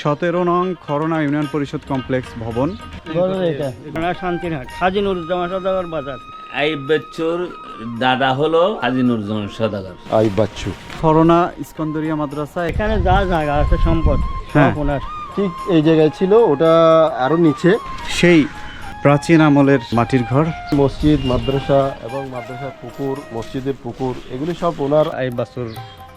সতেরো নং খরনা ইউনিয়ন পরিষদ কমপ্লেক্স ভবন। শান্তিরহাট হাজি নুরুজ্জামান সদাগর বাজার। এই বাচ্চুর দাদা হলো হাজি নুরজন সদাগর। আই বাচ্চু। খরনা ইস্কন্দরিয়া মাদ্রাসা। এখানে যা জায়গা আছে সম্পদ হ্যাঁ। ওনার। ঠিক এই জায়গায় ছিল ওটা আরও নিচে। সেই প্রাচীন আমলের মাটির ঘর। মসজিদ মাদ্রাসা এবং মাদ্রাসার পুকুর মসজিদের পুকুর এগুলি সব ওনার এই বাসুর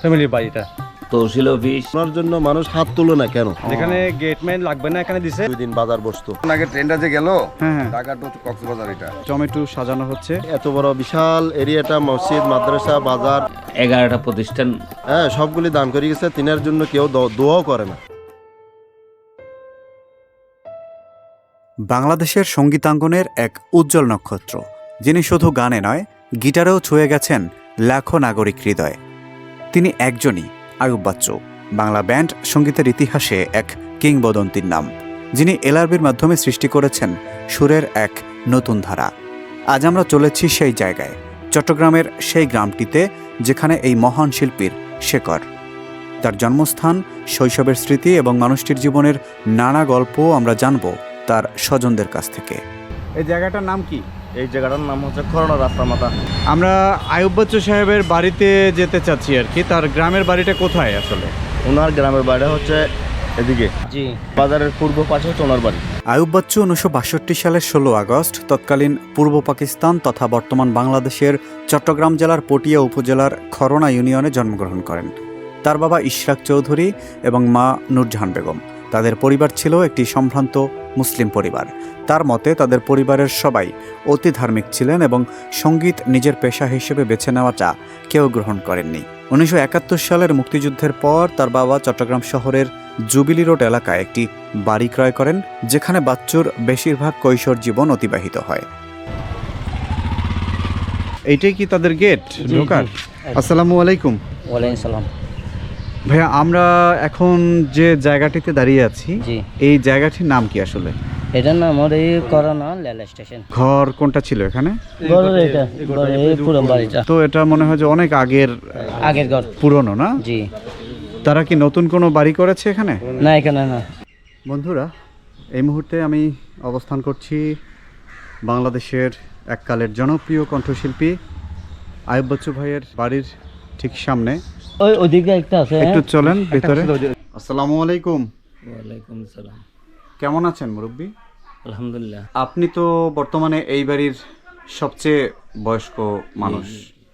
ফ্যামিলির বাড়িটা। তহসিল অফিস। ওনার জন্য মানুষ হাত তুলো না কেন? যেখানে গেটম্যান লাগবে না এখানে দিছে। দুই দিন বাজার বসতো। আগে ট্রেনটা যে গেল হ্যাঁ হ্যাঁ। ঢাকা টু কক্সবাজার এটা। টমেটো সাজানো হচ্ছে। এত বড় বিশাল এরিয়াটা মসজিদ মাদ্রাসা বাজার। এগারোটা প্রতিষ্ঠান। হ্যাঁ সবগুলি দান করে গেছে তিনার জন্য কেউ দ- দোয়াও করে না। বাংলাদেশের সঙ্গীতাঙ্গনের এক উজ্জ্বল নক্ষত্র যিনি শুধু গানে নয় গিটারেও ছুঁয়ে গেছেন লাখো নাগরিক হৃদয়। তিনি একজনই আয়ুব বাচ্চু। বাংলা ব্যান্ড সঙ্গীতের ইতিহাসে এক কিংবদন্তির নাম, যিনি এলআরবির মাধ্যমে সৃষ্টি করেছেন সুরের এক নতুন ধারা। আজ আমরা চলেছি সেই জায়গায়, চট্টগ্রামের সেই গ্রামটিতে, যেখানে এই মহান শিল্পীর শেকর তার জন্মস্থান, শৈশবের স্মৃতি এবং মানুষটির জীবনের নানা গল্প আমরা জানব তার স্বজনদের কাছ থেকে। এই জায়গাটার নাম কি? এই জায়গাটার নাম হচ্ছে করোনা রাস্তা মাথা। আমরা আয়ুব বাচ্চু সাহেবের বাড়িতে যেতে চাচ্ছি আর কি। তার গ্রামের বাড়িটা কোথায় আসলে? ওনার গ্রামের বাড়ি হচ্ছে এদিকে। জি। বাজারের পূর্ব পাশে হচ্ছে ওনার বাড়ি। আয়ুব বাচ্চু উনিশশো বাষট্টি সালের ষোলো আগস্ট তৎকালীন পূর্ব পাকিস্তান তথা বর্তমান বাংলাদেশের চট্টগ্রাম জেলার পটিয়া উপজেলার খরনা ইউনিয়নে জন্মগ্রহণ করেন। তার বাবা ইশরাক চৌধুরী এবং মা নূরজাহান বেগম। তাদের পরিবার ছিল একটি সম্ভ্রান্ত মুসলিম পরিবার। তার মতে তাদের পরিবারের সবাই অতি ধার্মিক ছিলেন এবং সংগীত নিজের পেশা হিসেবে বেছে নেওয়াটা কেউ গ্রহণ করেননি। উনিশশো একাত্তর সালের মুক্তিযুদ্ধের পর তার বাবা চট্টগ্রাম শহরের জুবিলি রোড এলাকায় একটি বাড়ি ক্রয় করেন যেখানে বাচ্চুর বেশিরভাগ কৈশোর জীবন অতিবাহিত হয়। এইটাই কি তাদের গেট ঢোকার? আসসালামু আলাইকুম। ওয়ালাইকুম সালাম। ভাইয়া আমরা এখন যে জায়গাটিতে দাঁড়িয়ে আছি জি। এই জায়গাটির নাম কি আসলে? এটার নাম আমার এই করোনা রেল স্টেশন। ঘর কোনটা ছিল এখানে? বড় এটা এই পুরো বাড়িটা। তো এটা মনে হয় যে অনেক আগের আগের ঘর। পুরনো না? জি। তারা কি নতুন কোনো বাড়ি করেছে এখানে? না এখানে না। বন্ধুরা এই মুহূর্তে আমি অবস্থান করছি বাংলাদেশের এককালের জনপ্রিয় কণ্ঠশিল্পী আয়ুব বচ্চু ভাইয়ের বাড়ির ঠিক সামনে। ওই ওদিকে একটা আছে একটু চলেন ভিতরে। আসসালামু আলাইকুম। ওয়ালাইকুম সালাম। কেমন আছেন মুরব্বী? আলহামদুলিল্লাহ। আপনি তো বর্তমানে এই বাড়ির সবচেয়ে বয়স্ক মানুষ।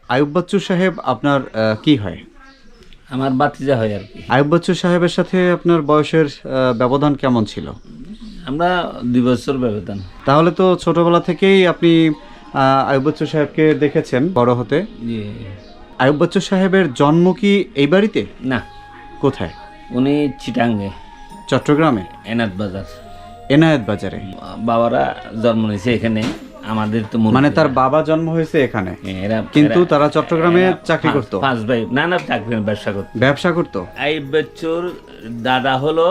আয়ুব বচ্চু সাহেব আপনার আহ, কি হয়? আমার বাতিজা হয় আর কি। আয়ুব বচ্চু সাহেবের সাথে আপনার বয়সের আহ, ব্যবধান কেমন ছিল? আমরা দুই বছর ব্যবধান। তাহলে তো ছোটবেলা থেকেই আপনি আহ, আয়ুব বচ্চু সাহেবকে দেখেছেন বড় হতে। আয়ুব বচ্চু সাহেবের জন্ম কি এই বাড়িতে? না। কোথায়? উনি চিটাঙ্গে। চট্টগ্রামে? এনাদ বাজার। এনায়েত বাজারে। বাবারা জন্ম নিয়েছে এখানে আমাদের তো মানে তার বাবা জন্ম হয়েছে এখানে? হ্যাঁ, কিন্তু তারা চট্টগ্রামে চাকরি করতো? পাঁচ ভাই না না চাকরি ব্যবসা করতো। ব্যবসা করতো? এই বাচ্চুর দাদা হলো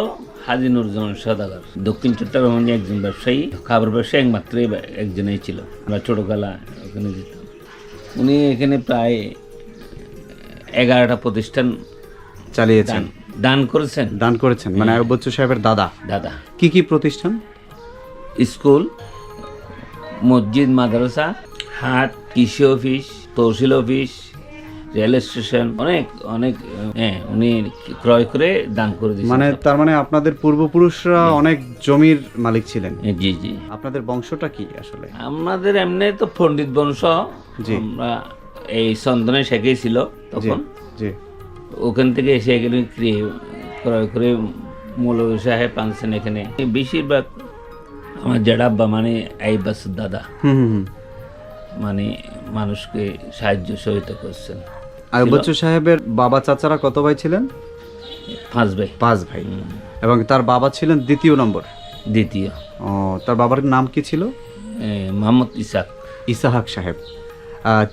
হাজি নুরজন সদাগর। দক্ষিণ চট্টগ্রামে একজন ব্যবসায়ী খাবার ব্যবসায়ী একমাত্র একজনেই ছিল। আমরা ছোটবেলা ওখানে যেতাম। উনি এখানে প্রায় এগারোটা প্রতিষ্ঠান চালিয়েছেন। দান করেছেন? দান করেছেন মানে আয়ুব বচ্চু সাহেবের দাদা। দাদা। কি কি প্রতিষ্ঠান? স্কুল মসজিদ মাদ্রাসা হাট কৃষি office tehsil office rail station অনেক অনেক হ্যাঁ উনি ক্রয় করে দান করে দিয়েছেন। মানে তার মানে আপনাদের পূর্বপুরুষরা অনেক জমির মালিক ছিলেন। হ্যাঁ, জি জি। আপনাদের বংশটা কি আসলে? আমাদের এমনি তো পণ্ডিত বংশ। জি। আমরা এই চন্দনে শেখেই ছিল তখন ওখান থেকে এসে এখানে ক্রয় করে মৌলভী সাহেব আনছেন এখানে। বেশিরভাগ আমার জেডাব্বা মানে এই বাসুর দাদা। মানে মানুষকে সাহায্য সহায়তা করছেন। আয়ুব বচ্চু সাহেবের বাবা চাচারা কত ভাই ছিলেন? পাঁচ ভাই। পাঁচ ভাই। এবং তার বাবা ছিলেন দ্বিতীয় নম্বর? দ্বিতীয়। ও তার বাবার নাম কি ছিল? মোহাম্মদ ইসাক। ইসাহাক সাহেব।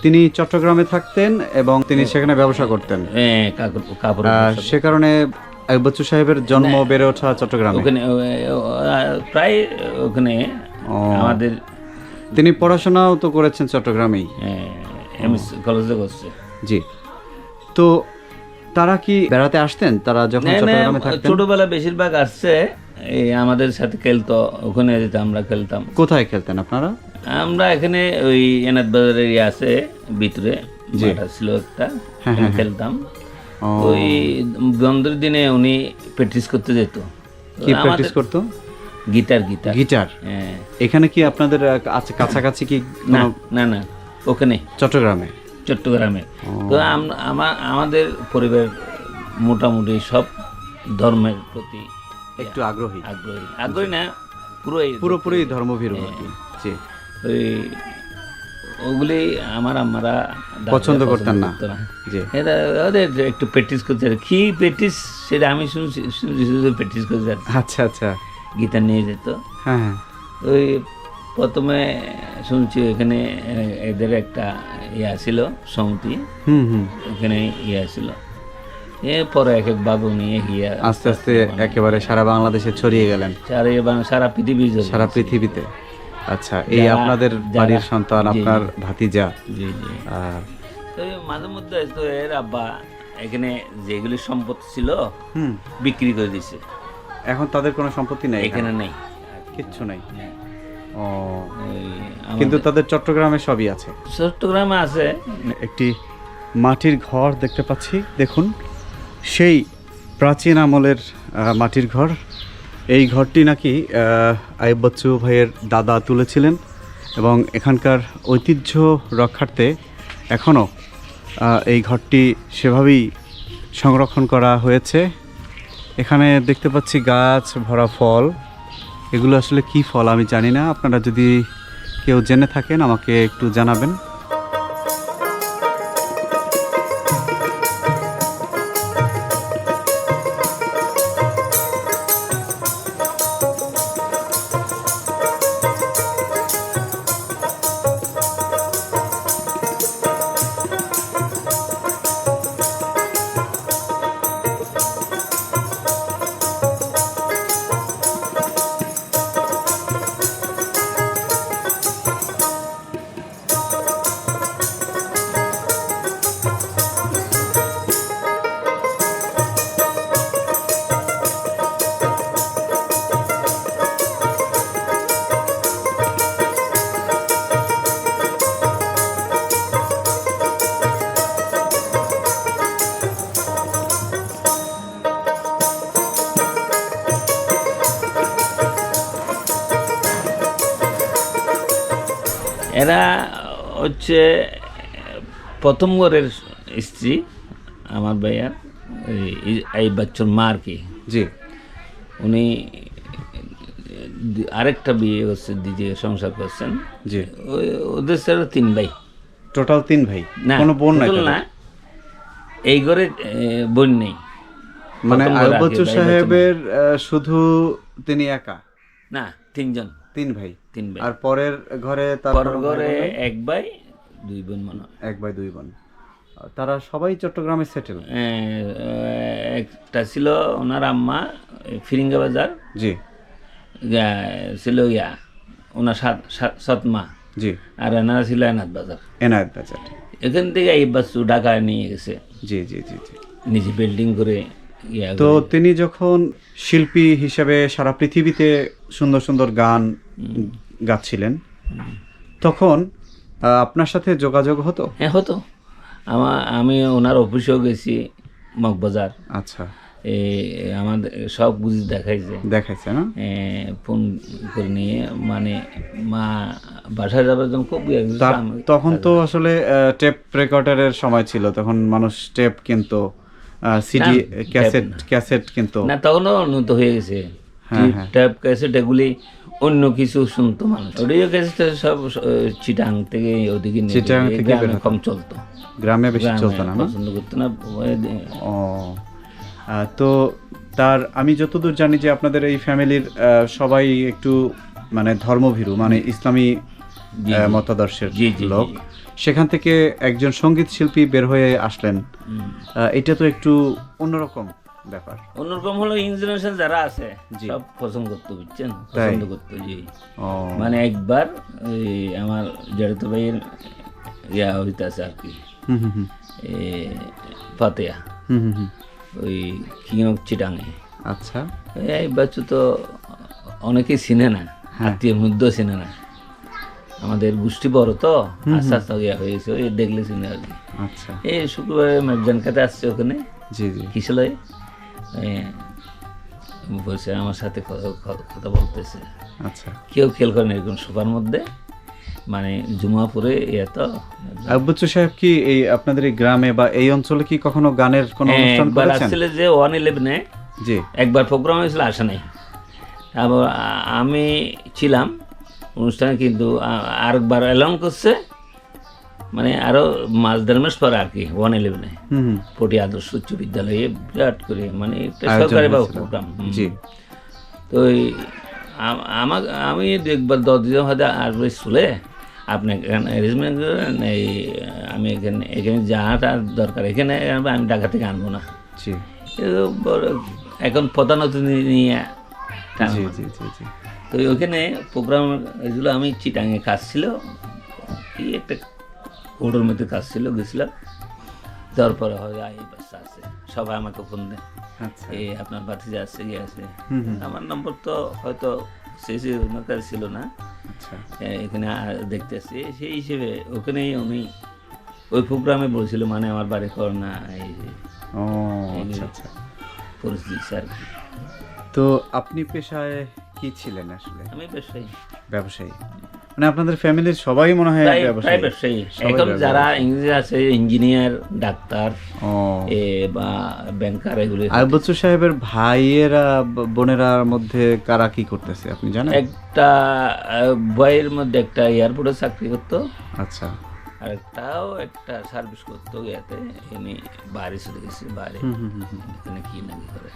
তিনি চট্টগ্রামে থাকতেন এবং তিনি সেখানে ব্যবসা করতেন। সে কারণে বচ্চু সাহেবের জন্ম বেড়ে ওঠা চট্টগ্রামে। ওখানে প্রায় ওখানে আমাদের তিনি পড়াশোনাও তো করেছেন চট্টগ্রামেই। কলেজে করছে। জি। তো তারা কি বেড়াতে আসতেন? তারা যখন চট্টগ্রামে থাকতেন? ছোটবেলা বেশিরভাগ আসছে এই আমাদের সাথে খেলতো ওখানে যেতাম আমরা খেলতাম। কোথায় খেলতেন আপনারা? আমরা এখানে ওই এনাদ বাজারের ইয়ে আছে ভিতরে মাঠ ছিল একটা ওখানে খেলতাম। ও, ওই বন্ধের দিনে উনি প্র্যাকটিস করতে যেত। কি প্র্যাকটিস করতো? গিটার গিটার গিটার হ্যাঁ। এখানে কি আপনাদের আছে কাছাকাছি কি না না না ওখানে। চট্টগ্রামে? চট্টগ্রামে। তো আমাদের পরিবার মোটামুটি সব ধর্মের প্রতি একটু আগ্রহী। আগ্রহী। আগ্রহী না পুরোই পুরোপুরি ধর্মভীরু আর কি জি। ওই ওগুলি আমার আমারা পছন্দ করতেন না। এটা ওদের একটু প্র্যাকটিস করতে কি প্র্যাকটিস সেটা আমি শুনছি শুনছি শুধু প্র্যাকটিস করতে আচ্ছা আচ্ছা। গীতা নিয়ে যেত। হ্যাঁ হ্যাঁ। ওই প্রথমে শুনছি এখানে এদের একটা ইয়া ছিল সমিতি। হুম হুম। ওখানে ইয়া ছিল। এরপরে এক এক বাবু নিয়ে ইয়া আস্তে আস্তে একেবারে সারা বাংলাদেশে ছড়িয়ে গেলেন। সারা পৃথিবী। সারা পৃথিবীতে। আচ্ছা এই আপনাদের বাড়ির সন্তান আপনার ভাতিজা। জি জি। তো মাঝে মধ্যে তো এর আব্বা এখানে যেগুলি সম্পত্তি ছিল হুম। বিক্রি করে দিছে। এখন তাদের কোনো সম্পত্তি নেই এখানে? এখানে নেই। কিচ্ছু নেই? হ্যাঁ। ও। কিন্তু তাদের চট্টগ্রামে সবই আছে? চট্টগ্রামে আছে। একটি মাটির ঘর দেখতে পাচ্ছি দেখুন। সেই প্রাচীন আমলের মাটির ঘর। এই ঘরটি নাকি আহ, আইয়ুব বচ্চু ভাইয়ের দাদা তুলেছিলেন এবং এখানকার ঐতিহ্য রক্ষার্থে এখনও এই ঘরটি সেভাবেই সংরক্ষণ করা হয়েছে। এখানে দেখতে পাচ্ছি গাছ ভরা ফল। এগুলো আসলে কি ফল আমি জানি না। আপনারা যদি কেউ জেনে থাকেন আমাকে একটু জানাবেন। এরা হচ্ছে প্রথম ঘরের স্ত্রী আমার ভাইয়ার এই বাচ্চার মা আর কি। জি। উনি আরেকটা বিয়ে করছে দ্বিতীয় সংসার করছেন। জি। ওই ওদের ছেলে তিন ভাই। টোটাল তিন ভাই? না কোনো বোন নাই না। এই ঘরে বোন নেই। মানে ভাই সাহেবের শুধু তিনি একা? না তিনজন। তিন ভাই? তিন ভাই। আর পরের ঘরে তার পরের ঘরে এক ভাই দুই বোন মনে হয়। এক ভাই দুই বোন। তারা সবাই চট্টগ্রামে সেটেল একটা ছিল ওনার আম্মা ফিরিঙ্গা বাজার। জি। ছিল ইয়া ওনার সাত সাত- সৎমা জি। আর এনারা ছিল এনাথ বাজার। এনায়েত বাজার। এখান থেকে এই বাচ্চু ঢাকা নিয়ে গেছে। জি জি জি জি। নিজে বিল্ডিং করে ইয়া তো তিনি যখন শিল্পী হিসেবে সারা পৃথিবীতে সুন্দর সুন্দর গান গাচ্ছিলেন। তখন আপনার সাথে যোগাযোগ হতো? হ্যাঁ হতো। আমার আমি ওনার অফিসেও গেছি মগবাজার। আচ্ছা। আমাদের সব বুঝি দেখাইছে। দেখাইছে না? ফোন করে নিয়ে মানে মা বাসায় যাবার জন্য খুব তখন তো আসলে টেপ রেকর্ডারের সময় ছিল। তখন মানুষ টেপ কিনতো সিডি ক্যাসেট ক্যাসেট কিনতো। না তখনও উন্নত হয়ে গেছে। হ্যাঁ, হ্যাঁ। ট্যাপ ক্যাসেট এগুলি অন্য কিছু শুনতো মানুষ। অডিও ক্যাসেট সব চিটাং থেকে ওদিকে চিটাং থেকে কম চলতো। গ্রামে বেশি চলতো না পছন্দ করতো না ও। তো তার আমি যতদূর জানি যে আপনাদের এই ফ্যামিলির সবাই একটু মানে ধর্মভীরু মানে ইসলামী। মতাদর্শের লোক। সেখান থেকে একজন সংগীত শিল্পী বের হয়ে আসলেন। এটা তো একটু অন্যরকম। ব্যাপার। অন্যরকম হলো ইঞ্জিনিয়ার যারা আছে সব পছন্দ করতো বুঝছেন? পছন্দ করতো জি। মানে একবার আমার জড়িত ভাইয়ের ইয়া হইতাছে আর কি। ফাতেয়া ওই কিংক চিটাঙে আচ্ছা। এই বাচ্চা তো অনেকেই চিনে না হ্যাঁ। আত্মীয়ের মধ্যেও চিনে না। আমাদের গোষ্ঠী বড় তো আস্তে আস্তে ইয়া হয়েছে ওই দেখলে চিনে আর কি। আচ্ছা। এই শুক্রবারে ম্যাকজান খেতে আসছে ওখানে জি জি। কিসলয় বলছে আমার সাথে কথা- বলতেছে। আচ্ছা। কেউ খেয়াল করে না এরকম সোফার মধ্যে? মানে জুমা পরে ইয়ে তো। আব্বুচ্চু সাহেব কি এই আপনাদের এই গ্রামে বা এই অঞ্চলে কি কখনো গানের কোনো হ্যাঁ, অনুষ্ঠান একবার করেছেন? আসলে যে ওয়ান ইলেভেনে জি। একবার প্রোগ্রাম হয়েছিল আসে নাই। তারপর আমি ছিলাম অনুষ্ঠানে কিন্তু আরেকবার অ্যালাউন করছে মানে আরও মাস দেড় মাস পরে আর কি ওয়ান ইলেভেনে পটি আদর্শ উচ্চ বিদ্যালয়ে বিরাট করে মানে একটা সরকারি বা প্রোগ্রাম তো আমাকে আমি দু একবার দশ দিন হয়তো আসবে স্কুলে। আপনি এখানে অ্যারেঞ্জমেন্ট করেন এই আমি এখানে এখানে যাওয়াটা দরকার এখানে আনব, আমি ঢাকা থেকে আনব না। এখন প্রধান অতিথি নিয়ে তো ওখানে প্রোগ্রাম এগুলো আমি চিটাঙে কাজ ছিল। কি একটা ওটার মধ্যে কাজ ছিল গেছিলাম। যাওয়ার পরে হয় এই বাচ্চা আছে। সবাই আমাকে ফোন দেয় আচ্ছা। এই আপনার বাতিজা আছে গিয়ে আছে। আমার নম্বর তো হয়তো শেষে ওনার কাছে ছিল না। আচ্ছা। এখানে আ- দেখতে আসছি সেই হিসেবে ওখানেই উনি ওই প্রোগ্রামে বলছিল মানে আমার বাড়ি কর না এই আচ্ছা পরিস্থিতি আর কি তো আপনি পেশায় কি ছিলেন আসলে? আমি ব্যবসায়ী ব্যবসায়ী। মানে আপনাদের ফ্যামিলির সবাই মনে হয় ব্যবসায়ী। এখন যারা ইংরেজি আছে ইঞ্জিনিয়ার ডাক্তার এ বা ব্যাংকার এগুলো। আইবুচ্চু সাহেবের ভাইয়েরা বোনেরা বোনেরার মধ্যে কারা কি করতেছে আপনি জানেন? একটা ভাইয়ের মধ্যে একটা এয়ারপোর্টে চাকরি করতো। আচ্ছা। আর একটাও একটা সার্ভিস করতো ইয়াতে এমনি বাইরে চলে গেছে বাইরে। এখানে কি না কি করে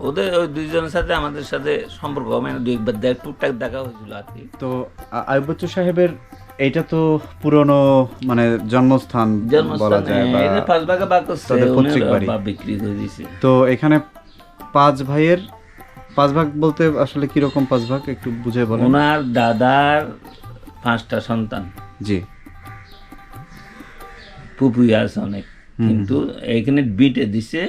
ওদের ওই দুইজনের সাথে আমাদের সাথে সম্পর্ক মানে দুই একবার দেখ টুকটাক দেখা হয়েছিল আর কি। তো আ- আইবুচ্চু সাহেবের এইটা তো পুরনো মানে জন্মস্থান বলা যায় বাড়ি। বা বিক্রি করে দিয়েছে। তো এখানে পাঁচ ভাইয়ের পাঁচ ভাগ বলতে আসলে কীরকম পাঁচ ভাগ একটু বুঝে বলেন। ওনার দাদার পাঁচটা সন্তান। জি। পুপুই আছে অনেক কিন্তু এখানে বিটে দিছে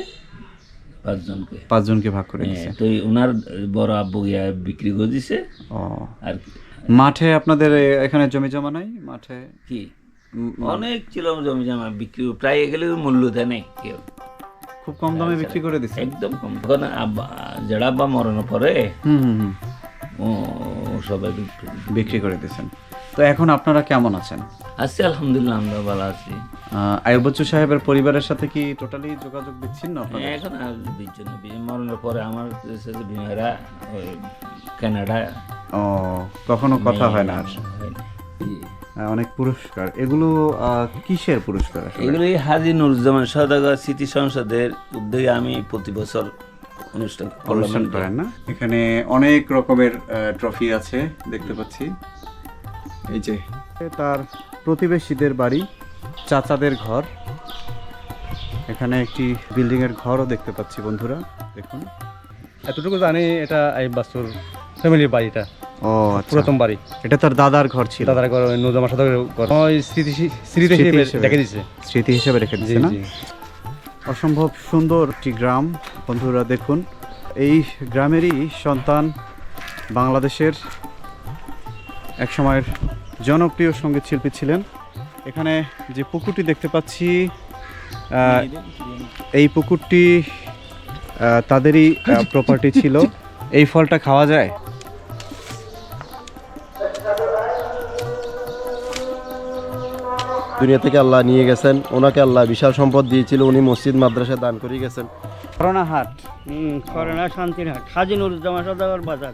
পাঁচজনকে। পাঁচজনকে ভাগ করে হ্যাঁ, তো ওনার বড় আব্বু ইয়া বিক্রি করে দিছে। আর মাঠে আপনাদের এখানে জমি জমা নাই? মাঠে কি? অনেক ছিল জমি জমা বিক্রি প্রায় এগুলো মূল্য দেয় নেই কেউ। খুব কম দামে বিক্রি করে দিচ্ছে একদম কম। তখন আব্বা যারা আব্বা মরানোর পরে হুম হুম হুম। ও সবাই বিক্রি করে দিছে। বিক্রি করে দিয়েছেন তো এখন আপনারা কেমন আছেন? আছি আলহামদুলিল্লাহ আমরা ভালো আছি। আয়ুব বচ্চু সাহেবের পরিবারের সাথে কি টোটালি যোগাযোগ বিচ্ছিন্ন আপনাদের? এখন আর বিজন মরণের পরে আমার সাথে বিমারা কানাডা। ও কখনো কথা হয় না আর। আহ, অনেক পুরস্কার। এগুলো কিসের পুরস্কার? এগুলি হাজি নুরুজ্জামান সদাগর স্মৃতি সংসদের উদ্যোগে আমি প্রতি বছর অনুষ্ঠান অনুষ্ঠান করেন না? এখানে অনেক রকমের ট্রফি আছে দেখতে পাচ্ছি। এই যে। তার প্রতিবেশীদের বাড়ি চাচাদের ঘর। এখানে একটি বিল্ডিং এর ঘরও দেখতে পাচ্ছি বন্ধুরা দেখুন। এতটুকু জানি এটা এই বাস্তুর ফ্যামিলির বাড়িটা। ও আচ্ছা। পুরাতন বাড়ি। এটা তার দাদার ঘর ছিল। দাদার ঘর নজমা সাথে ওই স্মৃতি স্মৃতি হিসেবে। দেখে দিচ্ছে স্মৃতি হিসেবে রেখে জি দিচ্ছে না অসম্ভব সুন্দর একটি গ্রাম বন্ধুরা দেখুন। এই গ্রামেরই সন্তান বাংলাদেশের এক সময়ের জনপ্রিয় সংগীত শিল্পী ছিলেন। এখানে যে পুকুরটি দেখতে পাচ্ছি আহ, এই পুকুরটি তাদেরই প্রপার্টি ছিল। এই ফলটা খাওয়া যায়? দুনিয়া থেকে আল্লাহ নিয়ে গেছেন। ওনাকে আল্লাহ বিশাল সম্পদ দিয়েছিল। উনি মসজিদ মাদ্রাসা দান করে গেছেন। করোনা হাট করোনা শান্তির হাট হাজি নুরুজ্জামান সদাগর বাজার।